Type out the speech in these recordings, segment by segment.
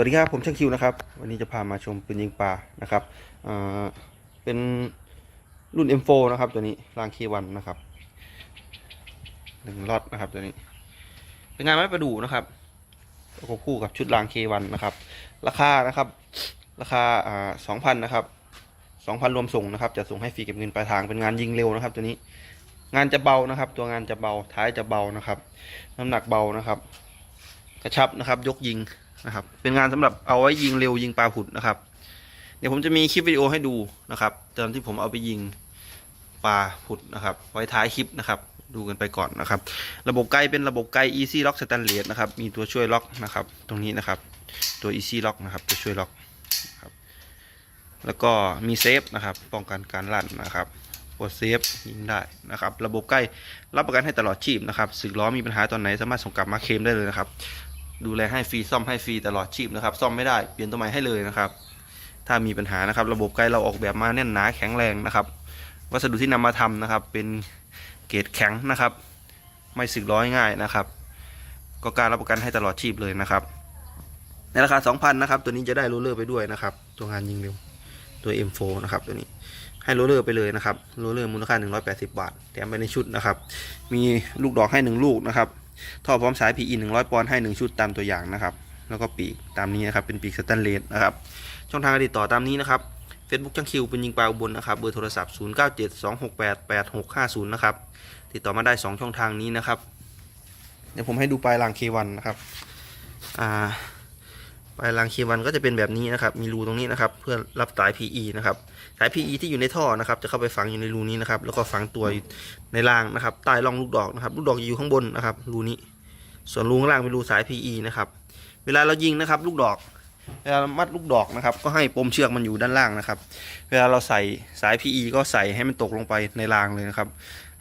วัสดีครับผมช่างคิวนะครับ วันนี้จะพามาชมปืนยิงปลานะครับเป็นรุ่น M4 นะครับตัวนี้ราง K1 นะครับหนึ่งล็อตนะครับตัวนี้ เป็นงานไม้ประดู่นะครับประกบคู่กับชุดราง K1 นะครับ ราคานะครับ ราคาสองพันนะครับสองพันรวมส่งนะครับจะส่งให้ฟรีเก็บเงินปลายทางเป็นงานยิงเร็วนะครับ ตัวนี้งานจะเบานะครับ ตัวงานจะเบาท้ายจะเบานะครับ น้ำหนักเบานะครับ กระชับนะครับ ยกยิง นะครับ เป็นงานสำหรับเอาไว้ยิงเร็วยิงปลาผุดนะครับ เดี๋ยวผมจะมีคลิปวิดีโอให้ดูนะครับตอนที่ผมเอาไปยิงปลาผุดนะครับ ไว้ท้ายคลิปนะครับ ดูกันไปก่อนนะครับ ระบบไกเป็นระบบไก Easy Lock Stainless นะครับ มีตัวช่วยล็อกนะครับ ตรงนี้นะครับ ตัว Easy Lock นะครับตัวช่วยล็อกครับแล้วก็มีเซฟนะครับ ป้องกันการลั่นนะครับกดเซฟยิงได้นะครับ ระบบใกล้รับประกันให้ตลอดชีพนะครับสึกล้อมีปัญหาตอนไหนสามารถส่งกลับมาเคลมได้เลยนะครับ ดูแลให้ฟรีซ่อมให้ฟรีตลอดชีพนะครับ ซ่อมไม่ได้เปลี่ยนตัวใหม่ให้เลยนะครับ ถ้ามีปัญหานะครับ ระบบไกลเราออกแบบมาแน่นหนาแข็งแรงนะครับ วัสดุที่นำมาทำนะครับ เป็นเกรดแข็งนะครับ ไม่สึกล้อยง่ายนะครับ ก็การรับประกันให้ตลอดชีพเลยนะครับ ในราคา 2,000นะครับ ตัวนี้จะได้โรลเลอร์ไปด้วยนะครับ ตัวงานยิงเร็วตัว M4 นะครับตัวนี้ให้โรเลอร์ไปเลยนะครับโรเลอร์มูลค่า 180 บาท แถมไปในชุดนะครับ มีลูกดอกให้ 1 ลูกนะครับ ท่อพร้อมสาย PE 100 ปอนด์ให้ 1 ชุดตามตัวอย่างนะครับ แล้วก็ปีกตามนี้นะครับ เป็นปีกสแตนเลสนะครับ ช่องทางการติดต่อตามนี้นะครับ Facebook จังคิวเป็นยิงปลาอุบลนะครับ เบอร์โทรศัพท์ 0972688650 นะครับ ติดต่อมาได้ 2 ช่องทางนี้นะครับ เดี๋ยวผมให้ดูปลายราง K1 นะครับ อ่า ปลายราง K1 ก็จะเป็นแบบนี้นะครับ มีรูตรงนี้นะครับ เพื่อรับสาย PE นะครับ สาย PE ที่อยู่ในท่อนะครับ จะเข้าไปฝังอยู่ในรูนี้นะครับ แล้วก็ฝังตัวในรางนะครับ ใต้ร่องลูกดอกนะครับ ลูกดอกอยู่ข้างบนนะครับ รูนี้ ส่วนรูข้างล่างเป็นรูสาย PE นะครับ เวลาเรายิงนะครับ ลูกดอก เวลามัดลูกดอกนะครับ ก็ให้ปมเชือกมันอยู่ด้านล่างนะครับ เวลาเราใส่สาย PE ก็ใส่ให้มันตกลงไปในรางเลยนะครับ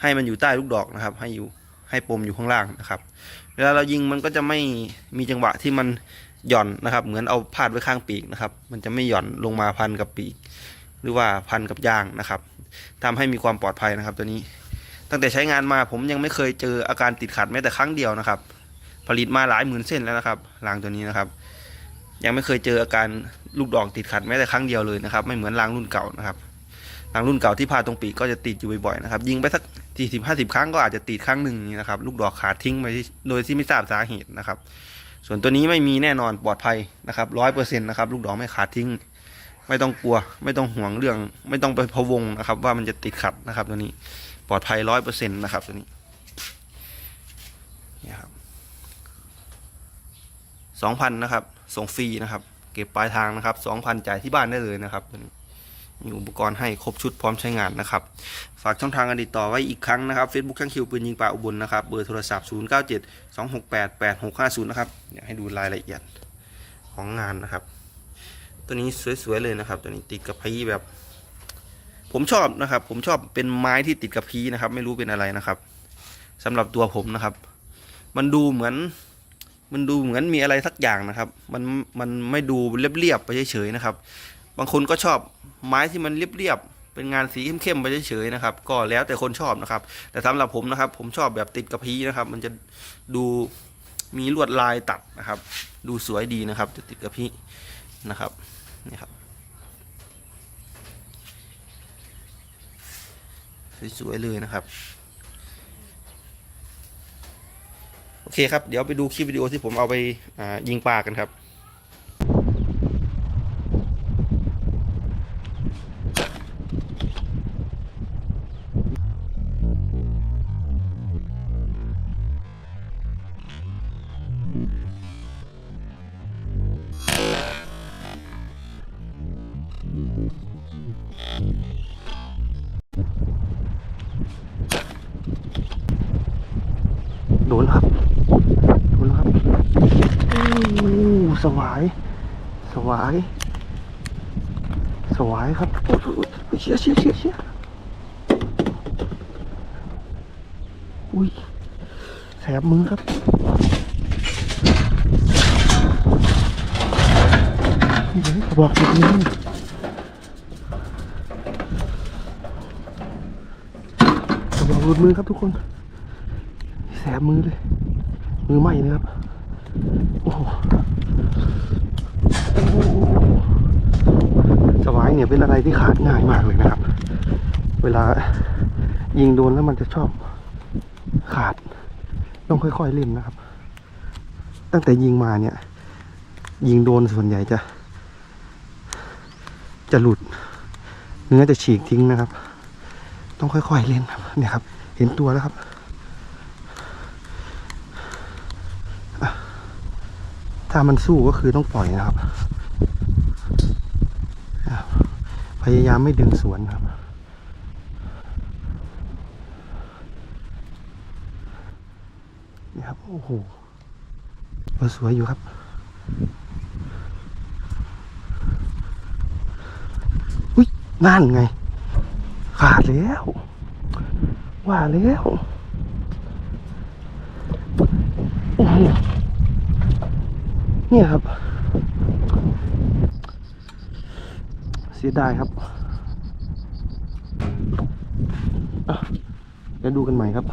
ให้มันอยู่ใต้ลูกดอกนะครับ ให้อยู่ให้ปมอยู่ข้างล่างนะครับ เวลาเรายิงมันก็จะไม่มีจังหวะที่มัน หย่อนนะครับ เหมือนเอาพาดไว้ข้างปีกนะครับ มันจะไม่หย่อนลงมาพันกับปีก หรือว่าพันกับยางนะครับทำให้มีความปลอดภัยนะครับ ตัวนี้ ตั้งแต่ใช้งานมาผมยังไม่เคยเจออาการติดขัดแม้แต่ครั้งเดียวนะครับ ผลิตมาหลายหมื่นเส้นแล้วนะครับรางตัวนี้นะครับ ยังไม่เคยเจออาการลูกดอกติดขัดแม้แต่ครั้งเดียวเลยนะครับ ไม่เหมือนรางรุ่นเก่านะครับรางรุ่นเก่าที่พาดตรงปีกก็จะติดอยู่บ่อยๆนะครับยิงไปสักสี่สิบห้าสิบครั้งก็อาจจะติดครั้งหนึ่งนะครับ ลูกดอกขาดทิ้งไปโดยที่ไม่ทราบสาเหตุนะครับ ส่วนตัวนี้ไม่มีแน่นอนปลอดภัยนะครับร้อยเปอร์เซ็นต์นะครับลูกดอกไม่ขาดทิ้ง ไม่ต้องกลัว ไม่ต้องห่วงเรื่อง ไม่ต้องไปพะวงนะครับ ว่ามันจะติดขัดนะครับ ตัวนี้ปลอดภัยร้อยเปอร์เซ็นต์นะครับตัวนี้นี่ครับสองพันนะครับส่งฟรีนะครับ เก็บปลายทางนะครับสองพันจ่ายที่บ้านได้เลยนะครับตัวนี้ มีอุปกรณ์ให้ครบชุดพร้อมใช้งานนะครับ ฝากช่องทางการติดต่อไว้อีกครั้งนะครับ Facebook ช่างคิวปืนยิงปลาอุบลนะครับ เบอร์โทรศัพท์ 0 9 7 2 6 8 8 6 5 0 นะครับอยากให้ดูรายละเอียดของงานนะครับ ตัวนี้สวยๆเลยนะครับ ตัวนี้ติดกับพีแบบ ผมชอบนะครับ ผมชอบเป็นไม้ที่ติดกับพีนะครับ ไม่รู้เป็นอะไรนะครับสำหรับตัวผมนะครับ มันดูเหมือน มันดูเหมือนมีอะไรสักอย่างนะครับ มันมันไม่ดูเรียบๆไปเฉยๆนะครับ บางคนก็ชอบ ไม้ที่มันเรียบๆเป็นงานสีเข้มๆไปเฉยๆนะครับ ก็แล้วแต่คนชอบนะครับ แต่สำหรับผมนะครับ ผมชอบแบบติดกับพีนะครับ มันจะดูมีลวดลายตัดนะครับ ดูสวยดีนะครับ จะติดกับพีนะครับนี่ครับสวยๆเลยนะครับโอเคครับ เดี๋ยวไปดูคลิปวิดีโอที่ผมเอาไปยิงปลากันครับ นแล้วครับโดนแล้วครับโอ้สวาย สวาย สวายครับโอ้โหเชี่ยเชี่ยเชี่ยเชี่ยอุ้ยแสบมือครับนี่เลยบอกแบบนี้ระบอกหลุดมือครับทุกคน แสบมือเลย มือไหม้เลยครับ โอ้โหสวายเนี่ยเป็นอะไรที่ขาดง่ายมากเลยนะครับ เวลายิงโดนแล้วมันจะชอบขาด ต้องค่อยๆเล่นนะครับ ตั้งแต่ยิงมาเนี่ย ยิงโดนส่วนใหญ่จะ จะหลุด เนื้อจะฉีกทิ้งนะครับ ต้องค่อยๆเล่นครับเนี่ยครับ เห็นตัวแล้วครับ ถ้ามันสู้ก็คือต้องปล่อยนะครับ พยายามไม่ดึงสวนครับ นี่ครับ โอ้โหสวยอยู่ครับอุ้ยนั่นไง ขาดแล้ว ว่าแล้ว โอ้โห เนี่ยครับ เสียดายครับเดี๋ยวดูกันใหม่ครับ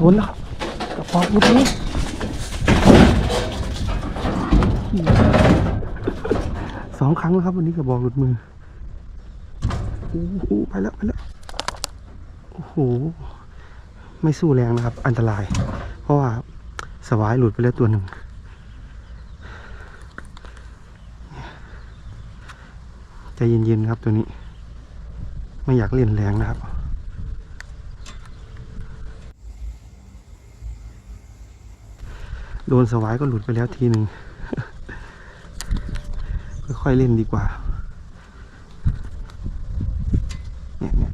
โดนแล้วครับกระป๋องลูกนี้สองครั้งแล้วครับ วันนี้กระบอกหลุดมือโอ้โหไปแล้วไปแล้วโอ้โหไม่สู้แรงนะครับ อันตราย เพราะว่าสวายหลุดไปแล้วตัวหนึ่งใจเย็นๆครับตัวนี้ ไม่อยากเล่นแรงนะครับ โดนสวายก็หลุดไปแล้วทีหนึ่งค่อยๆเล่นดีกว่าเนี่ยเนี่ย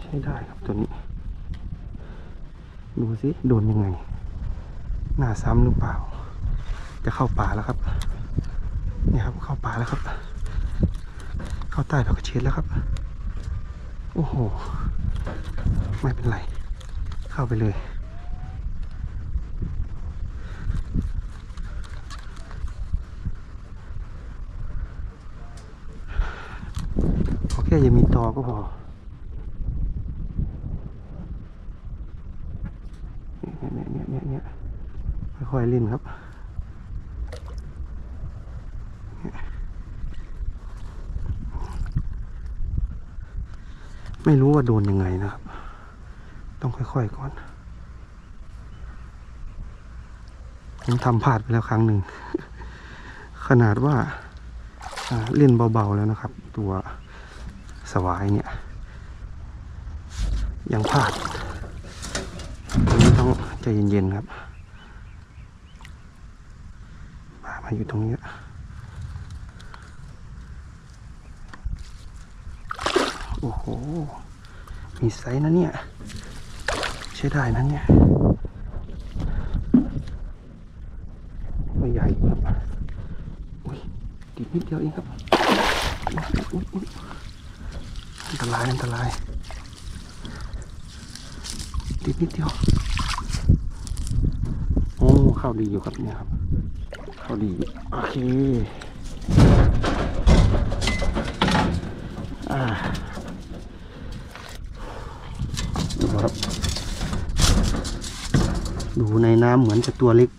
ใช้ได้ครับตัวนี้ ดูสิโดนยังไง หน้าซ้ำหรือเปล่า จะเข้าป่าแล้วครับเนี่ยครับเข้าป่าแล้วครับ เข้าใต้ผักกระเชดแล้วครับ โอ้โห ไม่เป็นไร เข้าไปเลย ขอแค่อย่ามีตอก็พอเนี่ยเนี่ยเนี่ยเนี่ยเนี่ยค่อยๆเล่นครับเนี่ย ไม่รู้ว่าโดนยังไงนะครับ ต้องค่อยๆก่อน ผมทำพลาดไปแล้วครั้งหนึ่ง ขนาดว่าเล่นเบาๆแล้วนะครับ ตัวสวายเนี่ย ยังพลาดอันนี้ต้องใจเย็นๆครับมามาอยู่ตรงนี้ โอ้โห มีไซส์นะเนี่ย ใช้ได้นะเนี่ยไม่ใหญ่ครับอุ้ยติดนิดเดียวเองครับอุ๊ยอุ๊ยอุ๊ยอันตรายอันตรายติดนิดเดียว โอ้เข้าดีอยู่ครับเนี่ยครับ เข้าดีโอเค อ่าดูครับ ดูในน้ำเหมือนจะตัวเล็ก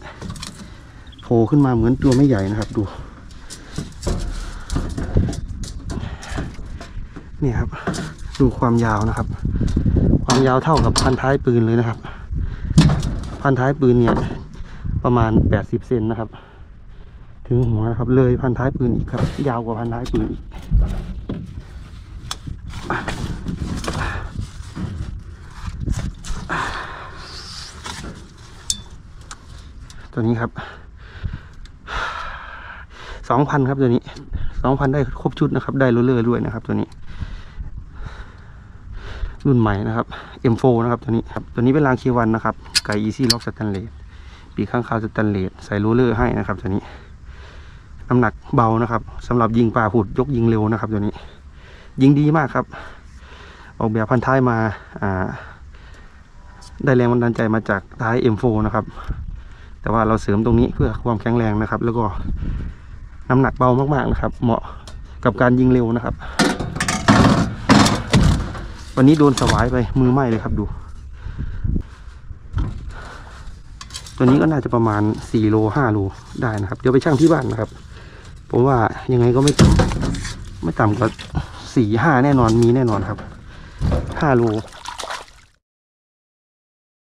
โผล่ขึ้นมาเหมือนตัวไม่ใหญ่นะครับ ดู เนี่ยครับ ดูความยาวนะครับ ความยาวเท่ากับพันท้ายปืนเลยนะครับ พันท้ายปืนเนี่ยประมาณแปดสิบเซนนะครับ ถึงหัวนะครับ เลยพันท้ายปืนอีกครับ ยาวกว่าพันท้ายปืนอีก ตัวนี้ครับสองพันครับตัวนี้สองพันได้ครบชุดนะครับ ได้โรลเลอร์ด้วยนะครับ ตัวนี้ รุ่นใหม่นะครับ M4 นะครับตัวนี้ครับตัวนี้เป็นรางเควันนะครับไก่ Easy Lock สแตนเลสปีข้างคาวสแตนเลสใส่โรลเลอร์ให้นะครับ ตัวนี้น้ำหนักเบานะครับสำหรับยิงปลาผุดยกยิงเร็วนะครับ ตัวนี้ ยิงดีมากครับ ออกแบบพันท้ายมาอ่าได้แรงบันดาลใจมาจากท้าย M4 นะครับ แต่ว่าเราเสริมตรงนี้เพื่อความแข็งแรงนะครับ แล้วก็น้ำหนักเบามากๆนะครับ เหมาะกับการยิงเร็วนะครับ วันนี้โดนสวายไปมือไหม้เลยครับดู ตัวนี้ก็น่าจะประมาณ4โล5โลได้นะครับ เดี๋ยวไปชั่งที่บ้านนะครับผมว่ายังไงก็ไม่ต่ำไม่ต่ำกว่าสี่ห้าแน่นอนมีแน่นอนครับห้าโล